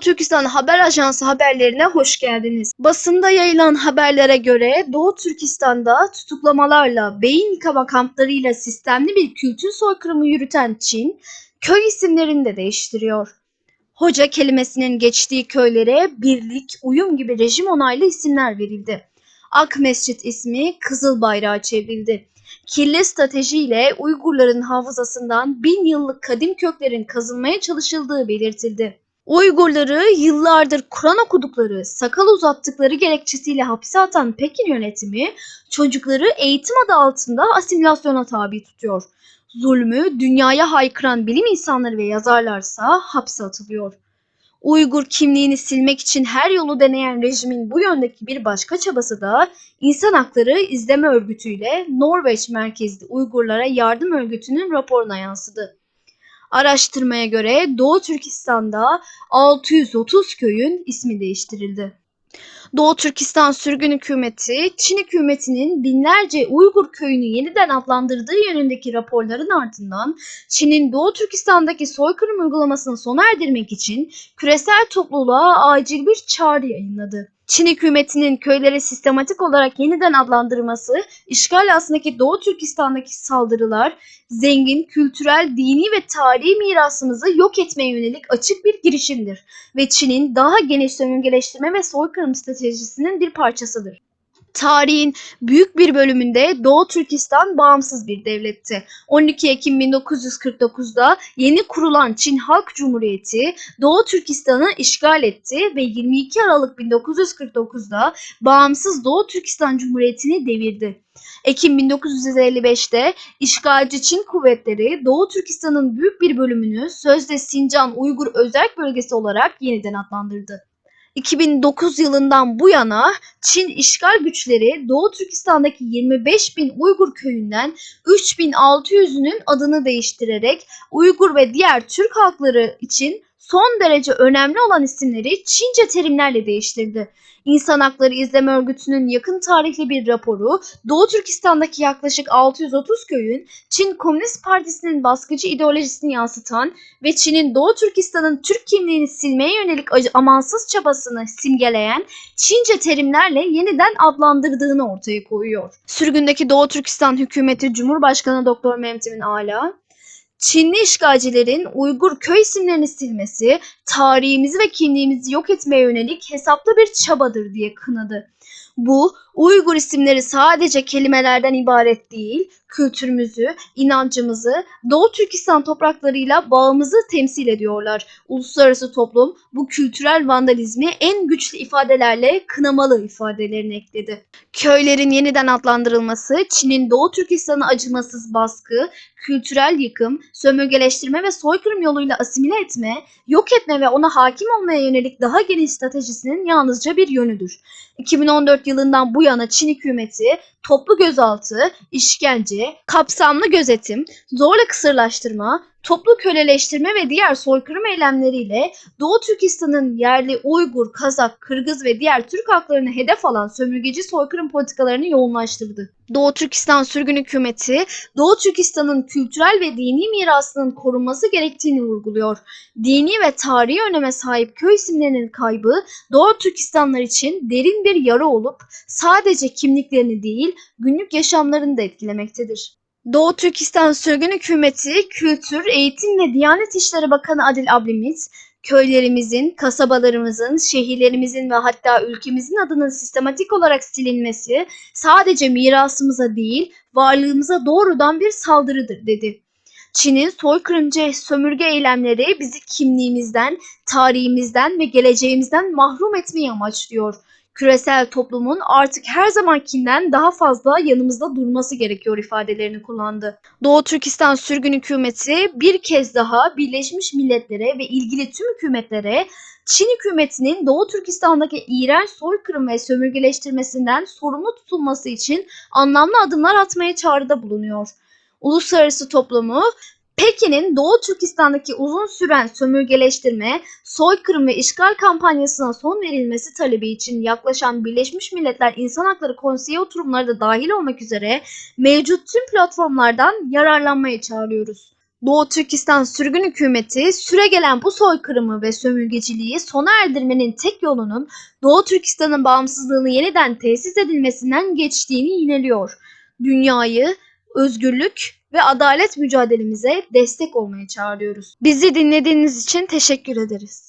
Türkistan Haber Ajansı haberlerine hoş geldiniz. Basında yayılan haberlere göre Doğu Türkistan'da tutuklamalarla, beyin yıkama kamplarıyla sistemli bir kültür soykırımı yürüten Çin, köy isimlerini de değiştiriyor. Hoca kelimesinin geçtiği köylere birlik, uyum gibi rejim onaylı isimler verildi. Ak Mescit ismi Kızıl Bayrağı çevrildi. Kirli stratejiyle Uygurların hafızasından bin yıllık kadim köklerin kazınmaya çalışıldığı belirtildi. Uygurları yıllardır Kur'an okudukları, sakal uzattıkları gerekçesiyle hapse atan Pekin yönetimi çocukları eğitim adı altında asimilasyona tabi tutuyor. Zulmü dünyaya haykıran bilim insanları ve yazarlarsa hapse atılıyor. Uygur kimliğini silmek için her yolu deneyen rejimin bu yöndeki bir başka çabası da İnsan Hakları İzleme Örgütü'yle Norveç merkezli Uygurlara Yardım Örgütü'nün raporuna yansıdı. Araştırmaya göre Doğu Türkistan'da 630 köyün ismi değiştirildi. Doğu Türkistan sürgün hükümeti, Çin hükümetinin binlerce Uygur köyünü yeniden adlandırdığı yönündeki raporların ardından Çin'in Doğu Türkistan'daki soykırım uygulamasını sona erdirmek için küresel topluluğa acil bir çağrı yayınladı. Çin hükümetinin köyleri sistematik olarak yeniden adlandırması, işgal altındaki Doğu Türkistan'daki saldırılar, zengin, kültürel, dini ve tarihi mirasımızı yok etmeye yönelik açık bir girişimdir ve Çin'in daha geniş sömürgeleştirme ve soykırım stratejisinin bir parçasıdır. Tarihin büyük bir bölümünde Doğu Türkistan bağımsız bir devletti. 12 Ekim 1949'da yeni kurulan Çin Halk Cumhuriyeti Doğu Türkistan'ı işgal etti ve 22 Aralık 1949'da bağımsız Doğu Türkistan Cumhuriyeti'ni devirdi. Ekim 1955'te işgalci Çin kuvvetleri Doğu Türkistan'ın büyük bir bölümünü sözde Sincan Uygur Özerk Bölgesi olarak yeniden adlandırdı. 2009 yılından bu yana Çin işgal güçleri Doğu Türkistan'daki 25 bin Uygur köyünden 3600'ünün adını değiştirerek Uygur ve diğer Türk halkları için son derece önemli olan isimleri Çince terimlerle değiştirdi. İnsan Hakları İzleme Örgütü'nün yakın tarihli bir raporu Doğu Türkistan'daki yaklaşık 630 köyün Çin Komünist Partisi'nin baskıcı ideolojisini yansıtan ve Çin'in Doğu Türkistan'ın Türk kimliğini silmeye yönelik amansız çabasını simgeleyen Çince terimlerle yeniden adlandırdığını ortaya koyuyor. Sürgündeki Doğu Türkistan hükümeti Cumhurbaşkanı Doktor Mehmet Emin Ala, Çinli işgalcilerin Uygur köy isimlerini silmesi, tarihimizi ve kimliğimizi yok etmeye yönelik hesaplı bir çabadır diye kınadı. Bu Uygur isimleri sadece kelimelerden ibaret değil, kültürümüzü, inancımızı, Doğu Türkistan topraklarıyla bağımızı temsil ediyorlar. Uluslararası toplum bu kültürel vandalizmi en güçlü ifadelerle kınamalı ifadelerini ekledi. Köylerin yeniden adlandırılması, Çin'in Doğu Türkistan'a acımasız baskı, kültürel yıkım, sömürgeleştirme ve soykırım yoluyla asimile etme, yok etme ve ona hakim olmaya yönelik daha geniş stratejisinin yalnızca bir yönüdür. 2014 yılından bu yana Çin hükümeti toplu gözaltı, işkence, kapsamlı gözetim, zorla kısırlaştırma, toplu köleleştirme ve diğer soykırım eylemleriyle Doğu Türkistan'ın yerli Uygur, Kazak, Kırgız ve diğer Türk halklarını hedef alan sömürgeci soykırım politikalarını yoğunlaştırdı. Doğu Türkistan sürgün hükümeti, Doğu Türkistan'ın kültürel ve dini mirasının korunması gerektiğini vurguluyor. Dini ve tarihi öneme sahip köy isimlerinin kaybı Doğu Türkistanlar için derin bir yara olup sadece kimliklerini değil günlük yaşamlarını da etkilemektedir. Doğu Türkistan Sürgün Hükümeti, Kültür, Eğitim ve Diyanet İşleri Bakanı Adil Ablimit, köylerimizin, kasabalarımızın, şehirlerimizin ve hatta ülkemizin adının sistematik olarak silinmesi sadece mirasımıza değil, varlığımıza doğrudan bir saldırıdır dedi. Çin'in soykırımcı sömürge eylemleri bizi kimliğimizden, tarihimizden ve geleceğimizden mahrum etmeyi amaçlıyor. Küresel toplumun artık her zamankinden daha fazla yanımızda durması gerekiyor ifadelerini kullandı. Doğu Türkistan sürgün hükümeti bir kez daha Birleşmiş Milletler'e ve ilgili tüm hükümetlere Çin hükümetinin Doğu Türkistan'daki iğrenç soykırım ve sömürgeleştirmesinden sorumlu tutulması için anlamlı adımlar atmaya çağrıda bulunuyor. Uluslararası toplumu Pekin'in Doğu Türkistan'daki uzun süren sömürgeleştirme, soykırım ve işgal kampanyasına son verilmesi talebi için yaklaşan Birleşmiş Milletler İnsan Hakları Konseyi oturumları da dahil olmak üzere mevcut tüm platformlardan yararlanmaya çağırıyoruz. Doğu Türkistan sürgün hükümeti süre gelen bu soykırımı ve sömürgeciliği sona erdirmenin tek yolunun Doğu Türkistan'ın bağımsızlığını yeniden tesis edilmesinden geçtiğini yineliyor. Dünyayı özgürlük, ve adalet mücadelemize destek olmaya çağırıyoruz. Bizi dinlediğiniz için teşekkür ederiz.